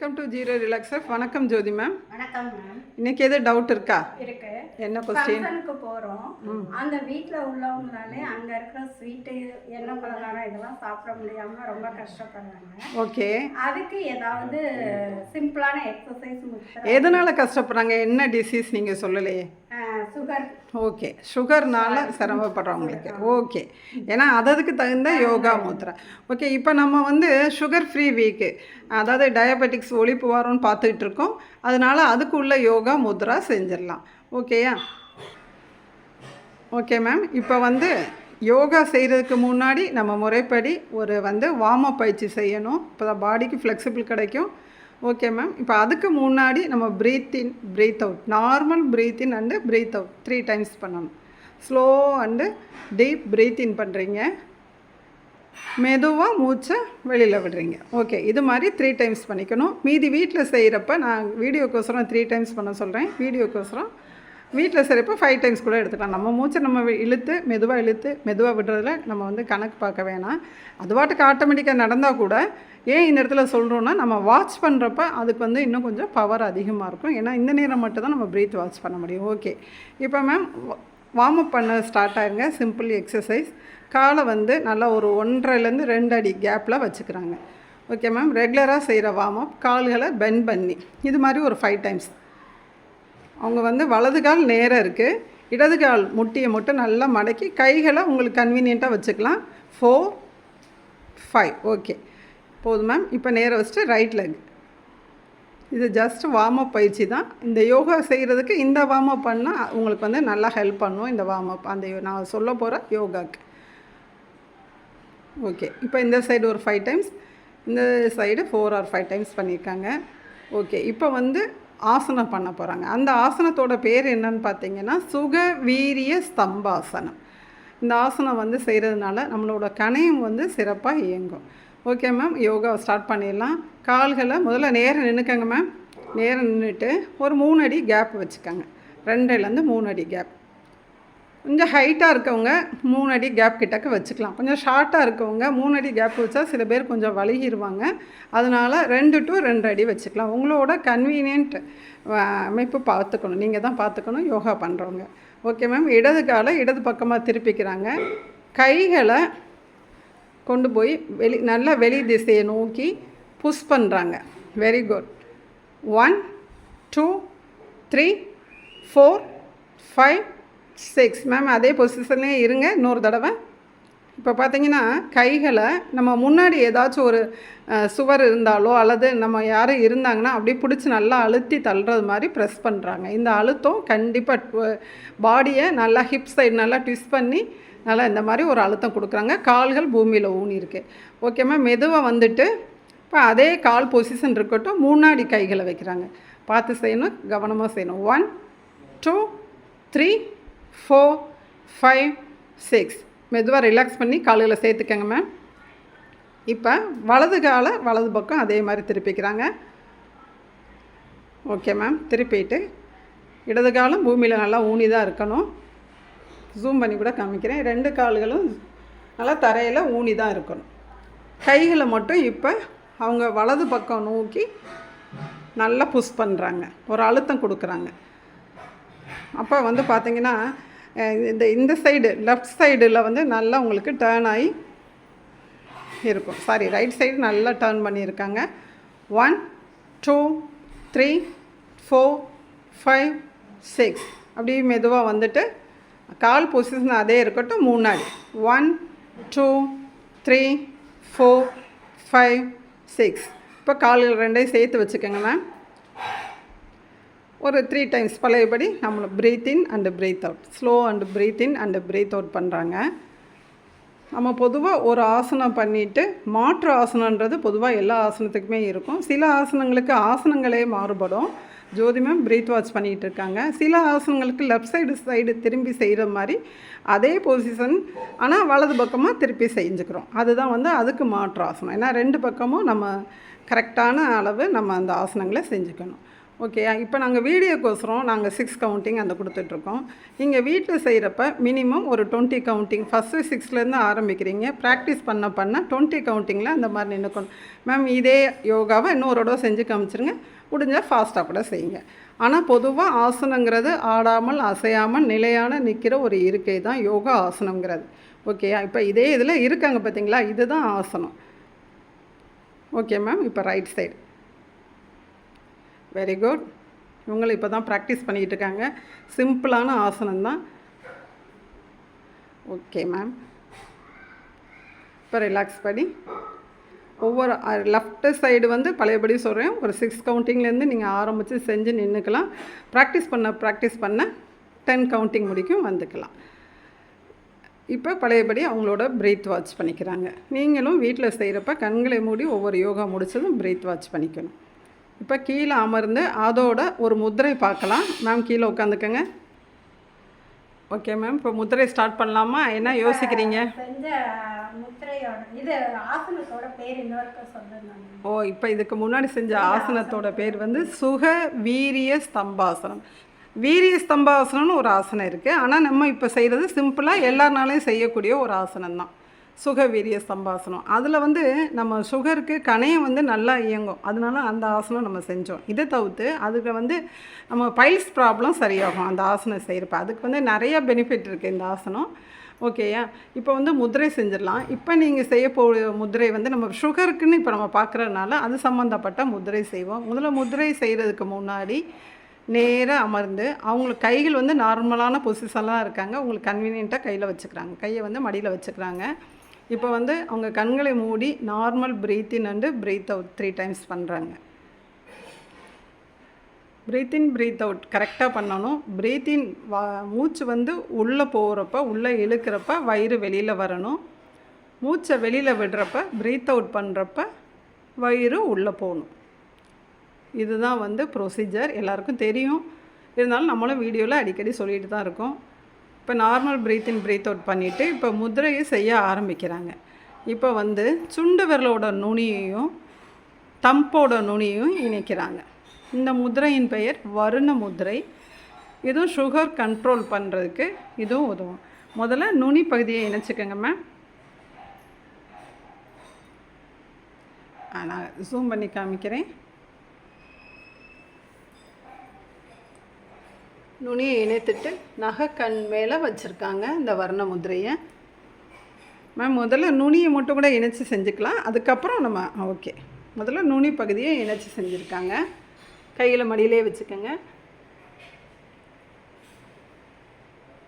Welcome to zero ரிலாக்ஸர் வணக்கம் ஜோதி ma'am வணக்கம் ma'am இன்னைக்கு எது டவுட் இருக்கா? இருக்கு. என்ன கொஸ்டின் ஃபங்க்ஷனுக்கு போறோம். அந்த வீட்ல உள்ளவங்களாலே அங்க இருக்கிற ஸ்வீட்டு எண்ணெய் பலகாரம் இதெல்லாம் சாப்பிட முடியாம ரொம்ப கஷ்டப்படுறாங்க. ஓகே. அதுக்கு ஏதாவது சிம்பிளான எக்ஸசைஸ் எதனால கஷ்டப்படுறாங்க? என்ன டிசீஸ் நீங்கள் சொல்லலையே? ஓகே சுகர்னால சிரமப்படுறவங்களுக்கு. ஓகே ஏன்னா அததுக்கு தகுந்த யோகா முத்ரா ஓகே இப்போ நம்ம வந்து சுகர் ஃப்ரீ வீக்கு அதாவது டயபெட்டிக்ஸ் ஒழிப்பு வாரம்னு பார்த்துக்கிட்டு இருக்கோம் அதனால அதுக்குள்ள யோகா முத்ரா செஞ்சிடலாம். ஓகேயா ஓகே மேம் இப்போ வந்து யோகா செய்கிறதுக்கு முன்னாடி நம்ம முறைப்படி ஒரு வந்து வார்ம் அப் பயிற்சி செய்யணும். இப்போ தான் பாடிக்கு ஃப்ளெக்சிபிள் கிடைக்கும். ஓகே மேம் இப்போ அதுக்கு முன்னாடி நம்ம breathe in breathe out normal breathe in and breathe out three times பண்ணணும். Slow and deep breathe in பண்ணுறீங்க மெதுவாக மூச்சை வெளியில் விடுறீங்க. ஓகே இது மாதிரி த்ரீ டைம்ஸ் பண்ணிக்கணும். மீதி வீட்டில் செய்கிறப்ப நான் வீடியோக்கோசரம் த்ரீ டைம்ஸ் பண்ண சொல்கிறேன் வீடியோக்கோசரம் வீட்டில் சிறப்பு ஃபைவ் டைம்ஸ் கூட எடுத்துக்கலாம். நம்ம மூச்சை நம்ம இழுத்து மெதுவாக இழுத்து மெதுவாக விடுறதுல நம்ம வந்து கணக்கு பார்க்க வேணாம். அது பாட்டுக்கு ஆட்டோமேட்டிக்காக நடந்தால் கூட ஏன் இந்த இடத்துல சொல்கிறோன்னா நம்ம வாட்ச் பண்ணுறப்ப அதுக்கு வந்து இன்னும் கொஞ்சம் பவர் அதிகமாக இருக்கும். ஏன்னா இந்த நேரம் மட்டும் தான் நம்ம ப்ரீத் வாட்ச் பண்ண முடியும். ஓகே இப்போ மேம் வார்ம் அப் பண்ண ஸ்டார்ட் ஆயிருங்க. சிம்பிள் எக்ஸசைஸ் காலை வந்து நல்லா ஒரு ஒன்றரைலேருந்து ரெண்டு அடி கேப்பில் வச்சுக்கிறாங்க. ஓகே மேம் ரெகுலராக செய்கிற வார்ம் அப் கால்களை பெண்ட் பண்ணி. இது மாதிரி ஒரு ஃபைவ் டைம்ஸ் அவங்க வந்து வலது கால் நேராக இருக்குது இடது கால் முட்டியை மட்டும் நல்லா மடக்கி கைகளை உங்களுக்கு கன்வீனியண்ட்டாக வச்சுக்கலாம். ஃபோர் ஃபைவ் ஓகே போதும் மேம் இப்போ நேராக வச்சுட்டு ரைட் லெக் இது ஜஸ்ட் வார்ம் அப் பயிற்சி தான். இந்த யோகா செய்கிறதுக்கு இந்த வார்ம் அப் பண்ணால் உங்களுக்கு வந்து நல்லா ஹெல்ப் பண்ணுவோம் இந்த வார்ம் அப் அந்த நான் சொல்ல போகிற யோகாக்கு. ஓகே இப்போ இந்த சைடு ஒரு ஃபைவ் டைம்ஸ் இந்த side four or five times பண்ணியிருக்காங்க ஓகே இப்போ வந்து ஆசனம் பண்ண போகிறாங்க அந்த ஆசனத்தோட பேர் என்னன்னு பார்த்தீங்கன்னா சுக வீரிய ஸ்தம்பாசனம். இந்த ஆசனம் வந்து செய்கிறதுனால நம்மளோட கணையம் வந்து சிறப்பாக இயங்கும். ஓகே மேம் யோகாவை ஸ்டார்ட் பண்ணிடலாம். கால்களை முதல்ல நேரம் நின்றுக்கங்க மேம் நேரம் நின்றுட்டு ஒரு மூணு அடி கேப் வச்சுக்கோங்க. ரெண்டுலேருந்து மூணு அடி கேப் கொஞ்சம் ஹைட்டாக இருக்கவங்க மூணு அடி கேப் கிட்டக்க வச்சுக்கலாம். கொஞ்சம் ஷார்ட்டாக இருக்கவங்க மூணு அடி கேப் வச்சா சில பேர் கொஞ்சம் வழுகிடுவாங்க அதனால் ரெண்டு டு ரெண்டு அடி வச்சுக்கலாம். உங்களோட கன்வீனியன்ட் அமைப்பு பார்த்துக்கணும். நீங்கள் தான் பார்த்துக்கணும் யோகா பண்ணுறவங்க ஓகே மேம் இடது காலை இடது பக்கமாக திருப்பிக்கிறாங்க. கைகளை கொண்டு போய் வெளி நல்லா வெளி திசையை நோக்கி புஷ் பண்ணுறாங்க very good one two three four five six ma'am அதே பொசிஷன்லேயே இருங்க. இன்னொரு தடவை. இப்போ பார்த்தீங்கன்னா கைகளை நம்ம முன்னாடி ஏதாச்சும் ஒரு சுவர் இருந்தாலோ அல்லது நம்ம யாரும் இருந்தாங்கன்னா அப்படியே பிடிச்சி நல்லா அழுத்தி தள்ளுறது மாதிரி ப்ரெஸ் பண்ணுறாங்க இந்த அழுத்தம் கண்டிப்பாக பாடியை நல்லா ஹிப் சைடு நல்லா ட்விஸ்ட் பண்ணி நல்லா இந்த மாதிரி ஒரு அழுத்தம் கொடுக்குறாங்க. கால்கள் பூமியில் ஊனி இருக்கு ஓகேம்மா மெதுவாக வந்துட்டு இப்போ அதே கால் பொசிஷன் இருக்கட்டும் முன்னாடி கைகளை வைக்கிறாங்க. பார்த்து செய்யணும் கவனமாக செய்யணும். One two three four five six மெதுவாக ரிலாக்ஸ் பண்ணி கால்களை சேர்த்துக்கங்க மேம் இப்போ வலது காலை வலது பக்கம் அதே மாதிரி திருப்பிக்கிறாங்க. ஓகே மேம் திருப்பிட்டு இடது காலம் பூமியில் நல்லா ஊனி தான் இருக்கணும். ஜூம் பண்ணி கூட காமிக்கிறேன். ரெண்டு கால்களும் நல்லா தரையில் ஊனி தான் இருக்கணும். கைகளை மட்டும் இப்போ அவங்க வலது பக்கம் நோக்கி நல்லா புஷ் பண்ணுறாங்க ஒரு அழுத்தம் கொடுக்குறாங்க. அப்போ வந்து பார்த்தீங்கன்னா இந்த இந்த சைடு லெஃப்ட் சைடில் வந்து நல்லா உங்களுக்கு டேர்ன் ஆகி இருக்கும். சாரி ரைட் சைடு நல்லா டேர்ன் பண்ணியிருக்காங்க. One two three four five six அப்படியே மெதுவாக வந்துட்டு கால் பொசிஷன் அதே இருக்கட்டும் முன்னாடி. One two three four five six இப்போ கால்கள் ரெண்டையும் சேர்த்து வச்சுக்கோங்க மேம் ஒரு த்ரீ டைம்ஸ் பழையபடி நம்மளை breathe in and breathe out slow and breathe in and breathe out பண்ணுறாங்க நம்ம பொதுவாக ஒரு ஆசனம் பண்ணிவிட்டு மாற்று ஆசனன்றது பொதுவாக எல்லா ஆசனத்துக்குமே இருக்கும். சில ஆசனங்களுக்கு ஆசனங்களே மாறுபடும். ஜோதி மேம் பிரீத் வாட்ச் பண்ணிகிட்டு இருக்காங்க. சில ஆசனங்களுக்கு லெஃப்ட் சைடு சைடு திரும்பி செய்கிற மாதிரி அதே பொசிஷன் ஆனால் வலது பக்கமாக திருப்பி செஞ்சுக்கிறோம். அதுதான் வந்து அதுக்கு மாற்று ஆசனம். ஏன்னா ரெண்டு பக்கமும் நம்ம கரெக்டான அளவு நம்ம அந்த ஆசனங்களை செஞ்சுக்கணும். ஓகே இப்போ நாங்கள் வீடியோக்கோசரம் நாங்கள் சிக்ஸ் கவுண்டிங் அந்த கொடுத்துட்ருக்கோம். நீங்கள் வீட்டில் செய்கிறப்ப மினிமம் ஒரு டுவெண்ட்டி கவுண்டிங் ஃபஸ்ட்டு சிக்ஸ்லேருந்து ஆரம்பிக்கிறீங்க. ப்ராக்டிஸ் பண்ண பண்ண டுவெண்ட்டி கவுண்டிங்கில் அந்த மாதிரி நின்றுக்கணும் மேம் இதே யோகாவை இன்னொரு தடவை செஞ்சு காமிச்சிருங்க. முடிஞ்சால் ஃபாஸ்ட்டாக கூட செய்யுங்க. ஆனால் பொதுவாக ஆசனங்கிறது ஆடாமல் அசையாமல் நிலையான நிற்கிற ஒரு இருக்கை தான் யோகா ஆசனங்கிறது ஓகேயா இப்போ இதே இதில் இருக்காங்க பார்த்தீங்களா இதுதான் ஆசனம். ஓகே மேம் இப்போ ரைட் சைடு வெரி குட் இவங்களும் இப்போ தான் ப்ராக்டிஸ் பண்ணிகிட்டு இருக்காங்க சிம்பிளான ஆசனம் தான் ஓகே மேம் இப்போ ரிலாக்ஸ் பண்ணி ஒவ்வொரு லெஃப்ட் சைடு வந்து பழையபடி சொல்கிறேன் ஒரு சிக்ஸ் கவுண்டிங்லேருந்து நீங்கள் ஆரம்பித்து செஞ்சு நின்றுக்கலாம் ப்ராக்டிஸ் பண்ண ப்ராக்டிஸ் பண்ண டென் கவுண்டிங் முடிக்கும் வந்துக்கலாம். இப்போ பழையபடி அவங்களோட பிரீத் வாட்ச் பண்ணிக்கிறாங்க. நீங்களும் வீட்டில் செய்கிறப்ப கண்களை மூடி ஒவ்வொரு யோகா முடிச்சதும் பிரீத் வாட்ச் பண்ணிக்கணும். இப்போ கீழே அமர்ந்து அதோட ஒரு முத்திரை பார்க்கலாம். மேம் கீழே உட்காந்துக்கங்க. ஓகே மேம் இப்போ முத்திரை ஸ்டார்ட் பண்ணலாமா? என்ன யோசிக்கிறீங்க? ஓ இப்போ இதுக்கு முன்னாடி செஞ்ச ஆசனத்தோட பேர் வந்து சுக வீரிய ஸ்தம்பாசனம். வீரிய ஸ்தம்பாசனம்னு ஒரு ஆசனம் இருக்குது ஆனால் நம்ம இப்போ செய்கிறது சிம்பிளாக எல்லாருனாலையும் செய்யக்கூடிய ஒரு ஆசனம் தான் சுகவீரிய சம்பாசனம். அதில் வந்து நம்ம சுகருக்கு கணையம் வந்து நல்லா இயங்கும். அதனால அந்த ஆசனம் நம்ம செஞ்சோம். இதை தவிர்த்து அதுக்கு வந்து நம்ம பைல்ஸ் ப்ராப்ளம் சரியாகும். அந்த ஆசனம் செய்கிறப்ப அதுக்கு வந்து நிறைய பெனிஃபிட் இருக்குது இந்த ஆசனம். ஓகேயா இப்போ வந்து முதிரை செஞ்சிடலாம். இப்போ நீங்கள் செய்ய போ முதிரை வந்து நம்ம சுகருக்குன்னு இப்போ நம்ம பார்க்குறதுனால அது சம்மந்தப்பட்ட முதிரை செய்வோம். முதல்ல முதிரை செய்கிறதுக்கு முன்னாடி நேராக அமர்ந்து அவங்களுக்கு கைகள் வந்து நார்மலான பொசிஷன்லாம் இருக்காங்க. உங்களுக்கு கன்வீனியண்ட்டாக கையில் வச்சுக்கிறாங்க. கையை வந்து மடியில் வச்சுக்கிறாங்க. இப்போ வந்து அவங்க கண்களை மூடி normal breathe in and breathe out three times பண்ணுறாங்க பிரீத் இன் பிரீத் அவுட் கரெக்டாக பண்ணணும். பிரீத் இன் வா மூச்சு வந்து உள்ளே போகிறப்ப உள்ளே இழுக்கிறப்ப வயிறு வெளியில் வரணும். மூச்சை வெளியில் விடுறப்ப பிரீத் அவுட் பண்ணுறப்ப வயிறு உள்ளே போகணும். இதுதான் வந்து ப்ரொசீஜர் எல்லாருக்கும் தெரியும். இருந்தாலும் நம்மளும் வீடியோவில் அடிக்கடி சொல்லிட்டு தான் இருக்கோம். இப்போ normal breathe in breathe out பண்ணிவிட்டு இப்போ முதிரையை செய்ய ஆரம்பிக்கிறாங்க. இப்போ வந்து சுண்டு விரலோட நுனியையும் தம்போட நுனியையும் இணைக்கிறாங்க. இந்த முதிரையின் பெயர் வருண முதிரை. இதுவும் சுகர் கண்ட்ரோல் பண்ணுறதுக்கு இதுவும் உதவும். முதல்ல நுனி பகுதியை இணைச்சிக்கோங்க மேம் நான் ஜூம் பண்ணி காமிக்கிறேன். நுனியை இணைத்துட்டு நகை கண் மேலே வச்சுருக்காங்க இந்த வர்ண முதிரையை. மேம் முதல்ல நுனியை மட்டும் கூட இணைச்சி செஞ்சுக்கலாம். அதுக்கப்புறம் நம்ம ஓகே. முதல்ல நுனி பகுதியை இணைச்சி செஞ்சுருக்காங்க. கையில் மடியிலே வச்சுக்கோங்க.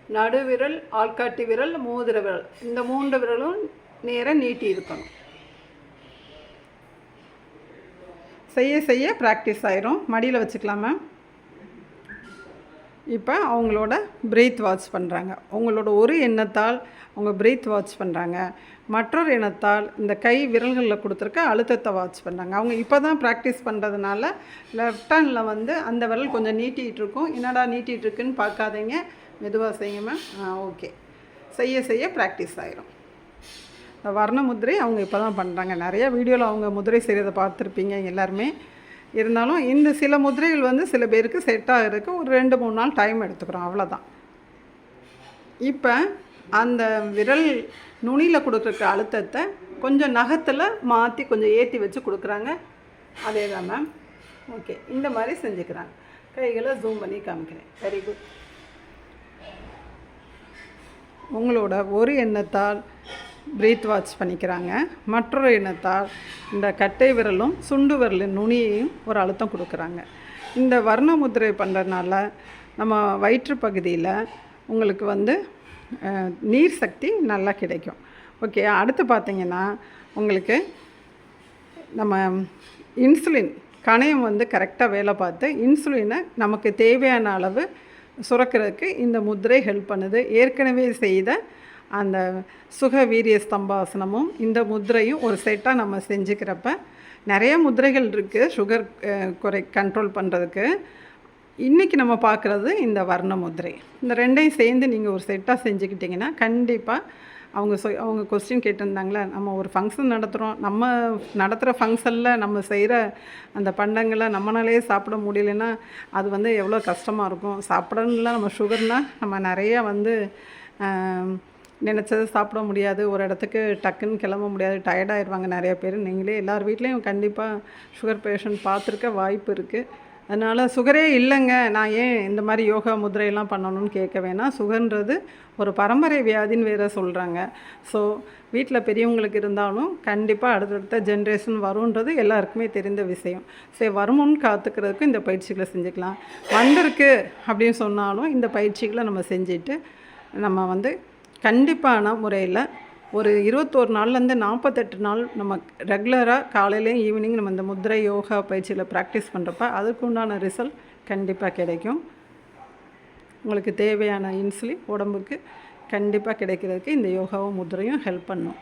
நடுவிரல் ஆள்காட்டி விரல் மூதிர விரல். இந்த மூன்று விரலும் நேராக நீட்டி இருக்கணும். செய்ய செய்ய ப்ராக்டிஸ் ஆயிரும். மடியில் வச்சுக்கலாம் மேம் இப்போ அவங்களோட பிரீத் வாட்ச் பண்ணுறாங்க அவங்களோட ஒரு எண்ணத்தால் அவங்க பிரீத் வாட்ச் பண்ணுறாங்க மற்றொரு எண்ணத்தால் இந்த கை விரல்களில் கொடுத்துருக்க அழுத்தத்தை வாட்ச் பண்ணுறாங்க அவங்க இப்போ தான் ப்ராக்டிஸ் பண்ணுறதுனால லெஃப்ட் ஹேண்டில் வந்து அந்த விரல் கொஞ்சம் நீட்டிகிட்டு இருக்கும். என்னடா நீட்டிகிட்டு இருக்குன்னு பார்க்காதீங்க. மெதுவாக செய்யுங்க ஆ ஓகே செய்ய செய்ய ப்ராக்டிஸ் ஆயிரும். இந்த வர்ண முதிரை அவங்க இப்போ தான் பண்ணுறாங்க நிறைய வீடியோவில் அவங்க முதிரை செய்கிறத பார்த்துருப்பீங்க எல்லாருமே. இருந்தாலும் இந்த சில முதிரைகள் வந்து சில பேருக்கு செட் ஆகிறதுக்கு ஒரு ரெண்டு மூணு நாள் டைம் எடுத்துக்கிறோம். அவ்வளோதான் இப்போ அந்த விரல் நுனியில் கொடுத்துருக்க அழுத்தத்தை கொஞ்சம் நகத்தில் மாற்றி கொஞ்சம் ஏற்றி வச்சு கொடுக்குறாங்க. அதே தான் மேம் ஓகே இந்த மாதிரி செஞ்சுக்கிறாங்க. கைகளை ஜூம் பண்ணி காமிக்கிறேன். வெரி குட் உங்களோட ஒரு எண்ணத்தால் பிரீத் வாட்ச் பண்ணிக்கிறாங்க. மற்றொரு இனத்தால் இந்த கட்டை விரலும் சுண்டு விரலின் நுனியையும் ஒரு அழுத்தம் கொடுக்குறாங்க. இந்த வர்ண முத்திரை பண்ணுறதுனால நம்ம வயிற்று பகுதியில் உங்களுக்கு வந்து நீர் சக்தி நல்லா கிடைக்கும். ஓகே அடுத்து பார்த்தீங்கன்னா உங்களுக்கு நம்ம இன்சுலின் கணையம் வந்து கரெக்டாக வேலை பார்த்து இன்சுலினை நமக்கு தேவையான அளவு சுரக்கிறதுக்கு இந்த முதிரை ஹெல்ப் பண்ணுது. ஏற்கனவே செய்த அந்த சுக வீரிய ஸ்தம்பாசனமும் இந்த முத்திரையும் ஒரு செட்டாக நம்ம செஞ்சுக்கிறப்ப நிறைய முத்திரைகள் இருக்குது சுகர் குறை கண்ட்ரோல் பண்ணுறதுக்கு இன்றைக்கி நம்ம பார்க்குறது இந்த வர்ண முதிரை இந்த ரெண்டையும் சேர்ந்து நீங்கள் ஒரு செட்டாக செஞ்சுக்கிட்டிங்கன்னா கண்டிப்பாக அவங்க சொ அவங்க கொஸ்டின் கேட்டிருந்தாங்களே நம்ம ஒரு ஃபங்க்ஷன் நடத்துகிறோம் நம்ம நடத்துகிற ஃபங்க்ஷனில் நம்ம செய்கிற அந்த பண்டங்களை நம்மளாலே சாப்பிட முடியலன்னா அது வந்து எவ்வளோ கஷ்டமாக இருக்கும். சாப்பிடணும்ல நம்ம சுகர்னால் நம்ம நிறைய வந்து நினச்சது சாப்பிட முடியாது. ஒரு இடத்துக்கு டக்குன்னு கிளம்ப முடியாது. டயர்டாயிடுவாங்க நிறைய பேர். நீங்களே எல்லார் வீட்லேயும் கண்டிப்பாக சுகர் பேஷண்ட் பார்த்துருக்க வாய்ப்பு இருக்குது அதனால் சுகரே இல்லைங்க. நான் ஏன் இந்த மாதிரி யோகா முதிரையெல்லாம் பண்ணணும்னு கேட்க வேணாம் சுகர்ன்றது ஒரு பரம்பரை வியாதின்னு வேற சொல்கிறாங்க ஸோ வீட்டில் பெரியவங்களுக்கு இருந்தாலும் கண்டிப்பாக அடுத்தடுத்த ஜென்ரேஷன் வரும்ன்றது எல்லாருக்குமே தெரிந்த விஷயம். சரி வருமுன்னு காத்துக்கிறதுக்கு இந்த பயிற்சிகளை செஞ்சுக்கலாம். வந்திருக்கு அப்படின்னு சொன்னாலும் இந்த பயிற்சிகளை நம்ம செஞ்சுட்டு நம்ம வந்து கண்டிப்பான முறையில் ஒரு இருபத்தோரு நாள்லேருந்து நாற்பத்தெட்டு நாள் நம்ம ரெகுலராக காலையிலையும் ஈவினிங் நம்ம இந்த முத்திரை யோகா பயிற்சியில் ப்ராக்டிஸ் பண்ணுறப்ப அதுக்கு உண்டான ரிசல்ட் கண்டிப்பாக கிடைக்கும். உங்களுக்கு தேவையான இன்சுலின் உடம்புக்கு கண்டிப்பாக கிடைக்கிறதுக்கு இந்த யோகாவும் முதிரையும் ஹெல்ப் பண்ணும்.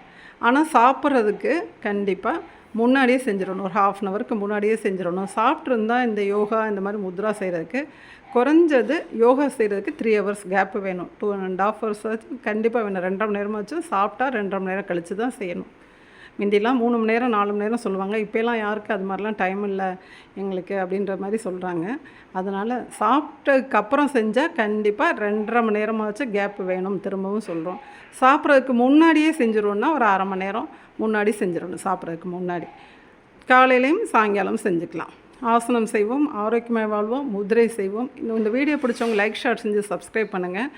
ஆனால் சாப்பிட்றதுக்கு கண்டிப்பாக முன்னாடியே செஞ்சிடணும். ஒரு ஹாஃப் அன் ஹவருக்கு முன்னாடியே செஞ்சிடணும். சாப்பிட்ருந்தா இந்த யோகா இந்த மாதிரி முத்ரா செய்கிறதுக்கு குறைஞ்சது யோகா செய்கிறதுக்கு த்ரீ ஹவர்ஸ் கேப் வேணும். டூ அண்ட் ஹாஃப் ஹவர்ஸ் ஆச்சு கண்டிப்பாக வேணும். ரெண்டரை மணி நேரமாச்சும் சாப்பிட்டா ரெண்டரை மணி நேரம் கழித்து தான் செய்யணும். முந்திலாம் மூணு மணி நேரம் நாலு மணி நேரம் சொல்லுவாங்க. இப்போலாம் யாருக்கு அது மாதிரிலாம் டைம் இல்லை எங்களுக்கு அப்படின்ற மாதிரி சொல்கிறாங்க அதனால் சாப்பிட்டதுக்கு அப்புறம் செஞ்சால் கண்டிப்பாக ரெண்டரை மணி நேரமாச்சும் கேப் வேணும் திரும்பவும் சொல்கிறோம் சாப்பிட்றதுக்கு முன்னாடியே செஞ்சிருவோம்னா ஒரு அரை மணி நேரம் முன்னாடி செஞ்சிடணும் சாப்பிட்றதுக்கு முன்னாடி. காலையிலையும் சாயங்காலம் செஞ்சுக்கலாம். ஆசனம் செய்வோம் ஆரோக்கியமாக வாழ்வோம் முதிரை செய்வோம். இந்த இந்த வீடியோ பிடிச்சவங்க லைக் ஷேர் செஞ்சு சப்ஸ்கிரைப் பண்ணுங்கள்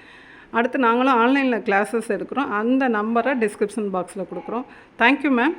அடுத்து நாங்களும் ஆன்லைனில் கிளாஸஸ் எடுக்கிறோம். அந்த நம்பரை டிஸ்கிரிப்ஷன் பாக்ஸில் கொடுக்குறோம். Thank you ma'am